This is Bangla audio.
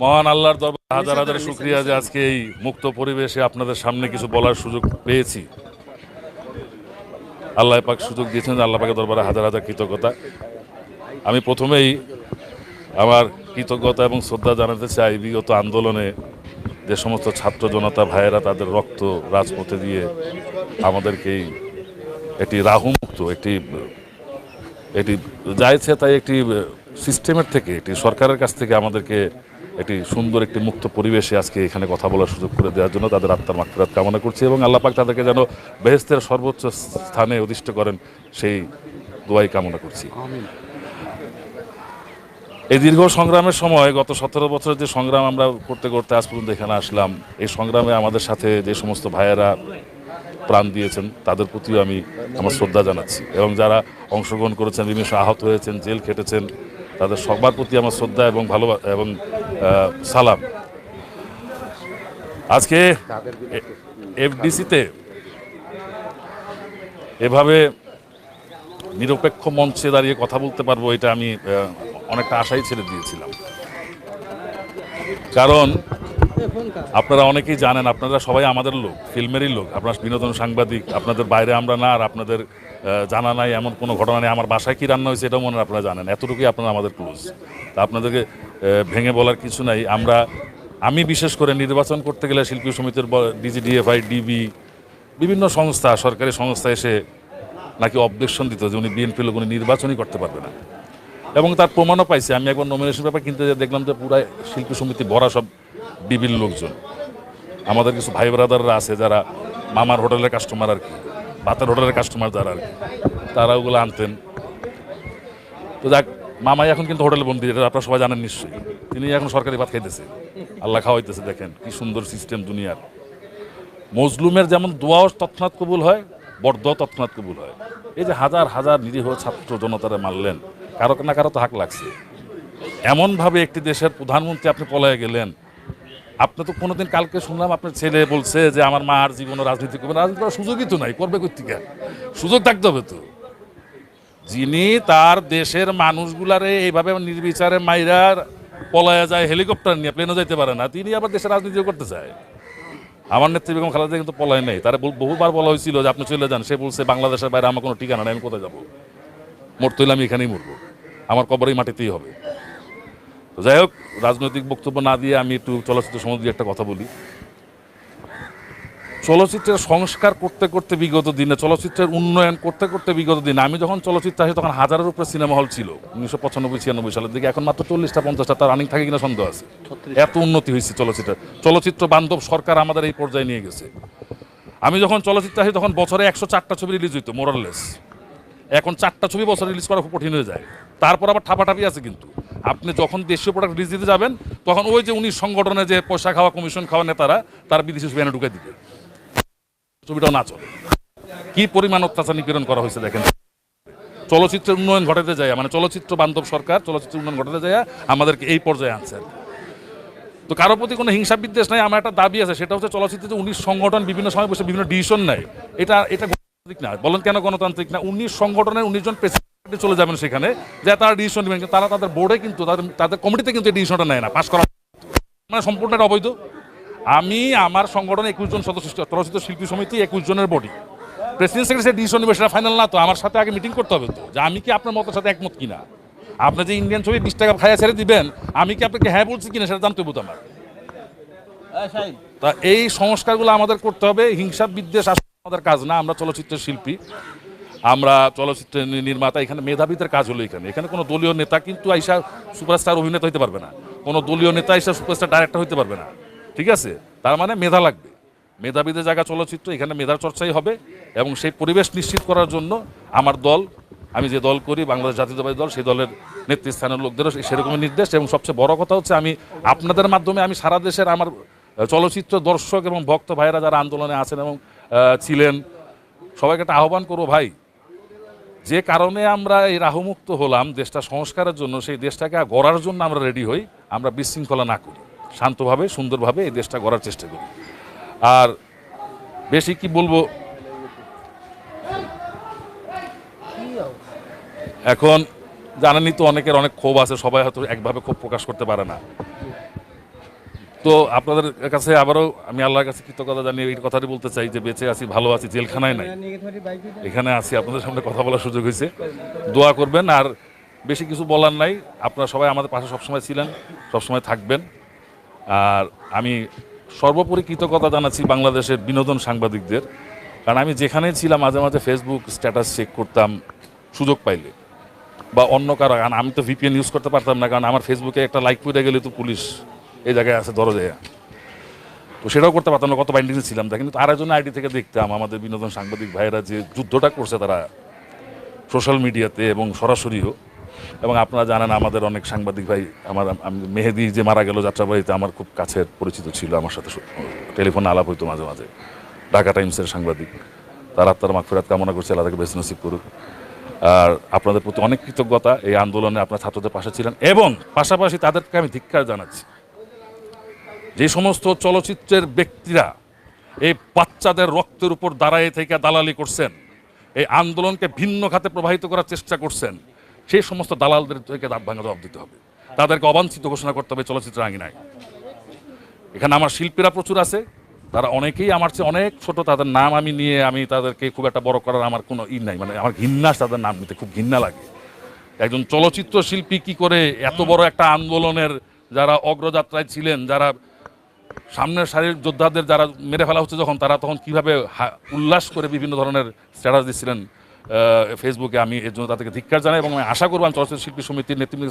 মহান আল্লাহর দরবার হাজার হাজার শুক্রিয়া যে আজকে এই মুক্ত পরিবেশে আপনাদের সামনে কিছু বলার সুযোগ পেয়েছি। আল্লাহ পাক সুযোগ দিয়েছেন আল্লাহ পাকের দরবারে হাজার হাজার কৃতজ্ঞতা। আমি প্রথমেই আমার কৃতজ্ঞতা এবং শ্রদ্ধা জানাতে চাই বিগত আন্দোলনে যে সমস্ত ছাত্র জনতা ভাইয়েরা তাদের রক্ত রাজপথে দিয়ে আমাদেরকেই একটি রাহুমুক্ত একটি এটি যাইছে তাই একটি সিস্টেমের থেকে এটি সরকারের কাছ থেকে আমাদেরকে একটি সুন্দর একটি মুক্ত পরিবেশে আজকে এখানে কথা বলার সুযোগ করে দেওয়ার জন্য তাদের আত্মার মাকফিরাত কামনা করছি এবং আল্লাহ পাক তাদেরকে যেন বেহেস্তের সর্বোচ্চ স্থানে অধিষ্ঠ করেন সেই দোয়াই কামনা করছি। এই দীর্ঘ সংগ্রামের সময় গত সতেরো বছরের যে সংগ্রাম আমরা করতে করতে আজ পর্যন্ত এখানে আসলাম এই সংগ্রামে আমাদের সাথে যে সমস্ত ভাইয়েরা প্রাণ দিয়েছেন তাদের প্রতিও আমি আমার শ্রদ্ধা জানাচ্ছি এবং যারা অংশগ্রহণ করেছেন বিভিন্ন আহত হয়েছেন জেল খেটেছেন তাদের সবার প্রতি আমার শ্রদ্ধা এবং ভালো এবং সালাম। আজকে এফডিসিতে এভাবে নিরপেক্ষ মঞ্চে দাঁড়িয়ে কথা বলতে পারব এটা আমি অনেকটা আশাই ছেড়ে দিয়েছিলাম। কারণ আপনারা অনেকেই জানেন, আপনারা সবাই আমাদের লোক, ফিল্মেরই লোক। আপনার বিনোদন সাংবাদিক, আপনাদের বাইরে আমরা না আর আপনাদের জানা নাই, এমন কোনো ঘটনা নেই। আমার বাসায় কী রান্না হয়েছে এটাও মনে আপনারা জানেন। এতটুকুই আপনারা আমাদের ক্লোজ তা আপনাদেরকে ভেঙে বলার কিছু নাই। আমরা, আমি বিশেষ করে নির্বাচন করতে গেলে শিল্পী সমিতির ডিজিডিএফআই ডিবি বিভিন্ন সংস্থা, সরকারি সংস্থা এসে নাকি অবজেকশন দিত যে উনি বিএনপি লোক, উনি নির্বাচনই করতে পারবে না। এবং তার প্রমাণও পাইছে। আমি একবার নমিনেশন পেপার কিনতে দেখলাম যে পুরো শিল্পী সমিতি ভরা সব ডিবির লোকজন। আমাদের কিছু ভাই ব্রাদাররা আছে যারা মামার হোটেলের কাস্টমার আর কি ভাতের হোটেলের কাস্টমার যারা আর কি, তারা ওগুলো আনতেন। তো যাক, মামাই এখন কিন্তু হোটেলে বন্দি, এটা আপনারা সবাই জানেন নিশ্চয়ই। তিনি এখন সরকারি ভাত খাইতেছে। আল্লাহ খাওয়াইতেছে, দেখেন কি সুন্দর সিস্টেম দুনিয়ার। মজলুমের যেমন দোয়াও তৎক্ষণাৎ কবুল হয় বর্দ তৎক্ষণাৎ কবুল হয়। এই যে হাজার হাজার নিরীহ ছাত্র জনতারা মারলেন, কারও না কারও তো হাক লাগছে। এমনভাবে একটি দেশের প্রধানমন্ত্রী আপনি পলায় গেলেন আপনি তো কোনোদিন কালকে শুনলাম, আপনার ছেলে বলছে যে আমার মা আর জীবনে রাজনীতি করবে রাজনীতি করার সুযোগই তো নাই, করবে কোথেকে সুযোগ থাকতে হবে তো। যিনি তার দেশের মানুষগুলারে এইভাবে নির্বিচারে মাইরার পলায়া যায়, হেলিকপ্টার নিয়ে, প্লেনে যাইতে পারে না, তিনি আবার দেশের রাজনীতিও করতে চায়। আমার নেত্রী বেগম খালেদা কিন্তু পলায় নেই। তারা বহুবার বলা হয়েছিল যে আপনি চলে যান, সে বলছে, বাংলাদেশের বাইরে আমার কোনো ঠিকানা নেই, আমি কোথায় যাব? মরতে হলে আমি এখানেই মরবো। আমার কবরেই মাটিতেই হবে। যাই হোক রাজনৈতিক বক্তব্য না দিয়ে আমি একটু চলচ্চিত্র সম্বন্ধে একটা কথা বলি। চলচ্চিত্রের সংস্কার করতে করতে বিগত দিনে চলচ্চিত্রের উন্নয়ন করতে করতে বিগত দিনে আমি যখন চলচ্চিত্র আসি তখন হাজারের উপরে সিনেমা হল ছিল উনিশশো পঁচানব্বই ছিয়ানব্বই সালের দিকে। এখন মাত্র চল্লিশটা পঞ্চাশটা তার রানিং থাকে কিনা সন্দেহ আছে। এত উন্নতি হয়েছে চলচ্চিত্র। চলচ্চিত্র বান্ধব সরকার আমাদের এই পর্যায়ে নিয়ে গেছে। আমি যখন চলচ্চিত্র আসি তখন বছরে একশো চারটা ছবি রিলিজ হইতো মোরাললেস এখন চারটা ছবি বছর রিলিজ করা খুব কঠিন হয়ে যায়। তারপর আবার ঠাপাঠাপি আছে কিন্তু। আপনি যখন দেশীয় প্রোডাক্ট রিলিজ দিতে যাবেন, তখন ওই যে উনি সংগঠনে যে পয়সা খাওয়া কমিশন খাওয়া নেতারা, তারা বিদেশি ছবি এনে ঢুকে দিবে। ছবিটাও না চলে। কি পরিমাণ অত্যাচার নিপীড়ন করা হয়েছে দেখেন। চলচ্চিত্রের উন্নয়ন ঘটাতে যায় মানে চলচ্চিত্র বান্ধব সরকার চলচ্চিত্র উন্নয়ন ঘটাতে যায় আমাদেরকে এই পর্যায়ে আনছে। তো কারোর প্রতি কোনো হিংসা বিদ্বেষ নাই, আমার একটা দাবি আছে, সেটা হচ্ছে চলচ্চিত্রে উনিশ সংগঠন বিভিন্ন সময় বসে বিভিন্ন ডিসিশন নেয়। এটা এটা গণতান্ত্রিক না, বলেন কেন গণতান্ত্রিক না? উনিশ সংগঠনের উনিশ জন প্রেসিডেন্ট চলে যাবেন সেখানে যে তারা ডিসিশন নেবেন তারা তাদের বোর্ডে কিন্তু তাদের তাদের কমিটিতে কিন্তু এই ডিসিশনটা নেয় না পাস করা মানে সম্পূর্ণ এটা অবৈধ। আমি আমার সংগঠনে একুশ জন সদস্য চলচ্চিত্র শিল্পী সমিতি একুশ জনের বডি প্রেসিডেন্ট সেক্রেটারি ডিসিশন নেবে সেটা ফাইনাল না তো। আমার সাথে আগে মিটিং করতে হবে তো। যে আমি কি আপনার মতের সাথে একমত কিনা? আপনি যে ইন্ডিয়ান ছবি বিশ টাকা খাইয়া ছেড়ে দিবেন আমি কি আপনাকে হ্যাঁ বলছি কিনা সেটা জানতে হতো আমার তা এই সংস্কারগুলো আমাদের করতে হবে। হিংসা বিদ্বেষ আসলে আমাদের কাজ না। আমরা চলচ্চিত্র শিল্পী। আমরা চলচ্চিত্রের নি- নির্মাতা, এখানে মেধাবীদের কাজ হলো এখানে। এখানে কোনো দলীয় নেতা কিন্তু আইসা সুপারস্টার অভিনেতা হইতে পারবে না। কোনো দলীয় নেতা আইসা সুপারস্টার ডাইরেক্টর হইতে পারবে না। ঠিক আছে? তার মানে মেধা লাগবে। মেধাবীদের জায়গা চলচ্চিত্র, এখানে মেধার চর্চাই হবে এবং সেই পরিবেশ নিশ্চিত করার জন্য আমার দল, আমি যে দল করি, বাংলাদেশ জাতীয়তাবাদী দল, সেই দলের নেতৃস্থানীয় লোকদেরও সেরকমই নির্দেশ এবং সবচেয়ে বড় কথা হচ্ছে আমি আপনাদের মাধ্যমে আমি সারা দেশের আমার চলচ্চিত্র দর্শক এবং ভক্ত ভাইয়েরা যারা আন্দোলনে আছেন এবং ছিলেন, সবাইকে একটা আহ্বান করব ভাই যে কারণে আমরা এই রাহুমুক্ত হলাম দেশটা সংস্কারের জন্য, সেই দেশটাকে গড়ার জন্য আমরা রেডি হই, আমরা বিশৃঙ্খলা না করি, শান্তভাবে, সুন্দরভাবে এই দেশটা গড়ার চেষ্টা করি। আর বেশি কি বলব? এখন জানেনই তো অনেকের অনেক ক্ষোভ আছে, সবাই হয়তো একভাবে ক্ষোভ প্রকাশ করতে পারে না। তো আপনাদের কাছে আবারও আমি আল্লাহর কাছে কৃতজ্ঞতা জানিয়ে এই কথাটি বলতে চাই যে বেঁচে আছি, ভালো আছি, জেলখানায় নাই। এখানে আছি, আপনাদের সামনে কথা বলার সুযোগ হয়েছে। দোয়া করবেন, আর বেশি কিছু বলার নাই। আপনারা সবাই আমাদের পাশে সবসময় ছিলেন, সবসময় থাকবেন। আর আমি সর্বোপরি কৃতজ্ঞতা জানাচ্ছি বাংলাদেশের বিনোদন সাংবাদিকদের। কারণ আমি যেখানেই ছিলাম, মাঝে মাঝে ফেসবুক স্ট্যাটাস চেক করতাম, সুযোগ পাইলে। বা অন্য কারও, কারণ আমি তো ভিপিএন ইউজ করতে পারতাম না, কারণ আমার ফেসবুকে একটা লাইক করে গেলে তো পুলিশ এই জায়গায় আছে, দরজায়। তো সেটাও করতে পারতাম না, কত বাইন্ডিংয়ে ছিলাম। তা কিন্তু আরেকজন আইডি থেকে দেখতাম, আমাদের বিনোদন সাংবাদিক ভাইয়েরা যে যুদ্ধটা করছে তারা সোশ্যাল মিডিয়াতে এবং সরাসরিও। এবং আপনারা জানেন, আমাদের অনেক সাংবাদিক ভাই, আমার, আমি মেহেদি যে মারা গেল যাত্রাবাড়িতে, আমার খুব কাছের পরিচিত ছিল, আমার সাথে টেলিফোনে আলাপ হইতো মাঝে মাঝে। ঢাকা টাইমসের সাংবাদিক। তার আত্মার মাগফিরাত কামনা করছে, আল্লাহ তাকে বেশ নসিব করুক। আর আপনাদের প্রতি অনেক কৃতজ্ঞতা, এই আন্দোলনে আপনার ছাত্রদের পাশে ছিলেন। এবং পাশাপাশি তাদেরকে আমি ধিক্কার জানাচ্ছি। যে সমস্ত চলচ্চিত্রের ব্যক্তিরা এই বাচ্চাদের রক্তের উপর দাঁড়ায় থেকে দালালি করছেন, এই আন্দোলনকে ভিন্ন খাতে প্রবাহিত করার চেষ্টা করছেন সেই সমস্ত দালালদের থেকে দাঁত ভাঙা জবাব দিতে হবে। তাদেরকে অবাঞ্ছিত ঘোষণা করতে হবে চলচ্চিত্র আঙিনায়। এখানে আমার শিল্পীরা প্রচুর আছে, তারা অনেকেই আমার চেয়ে অনেক ছোট, তাদের নাম আমি নিয়ে আমি তাদেরকে খুব একটা বড় করার আমার কোনো ই নাই মানে আমার ঘৃণা তাদের নাম নিতে, খুব ঘৃণা লাগে। একজন চলচ্চিত্র শিল্পী কি করে এত বড় একটা আন্দোলনের যারা অগ্রযাত্রায় ছিলেন, যারা সামনের সারির যোদ্ধাদের যারা মেরে ফেলা হচ্ছে যখন, তারা তখন কীভাবে উল্লাস করে বিভিন্ন ধরনের স্ট্যাটাস দিচ্ছিলেন ফেসবুকে আমি এর জন্য তাদেরকে ধিক্কার জানাই এবং আমি আশা করব আমি চলচ্চিত্র শিল্পী সমিতির নেতৃত্বে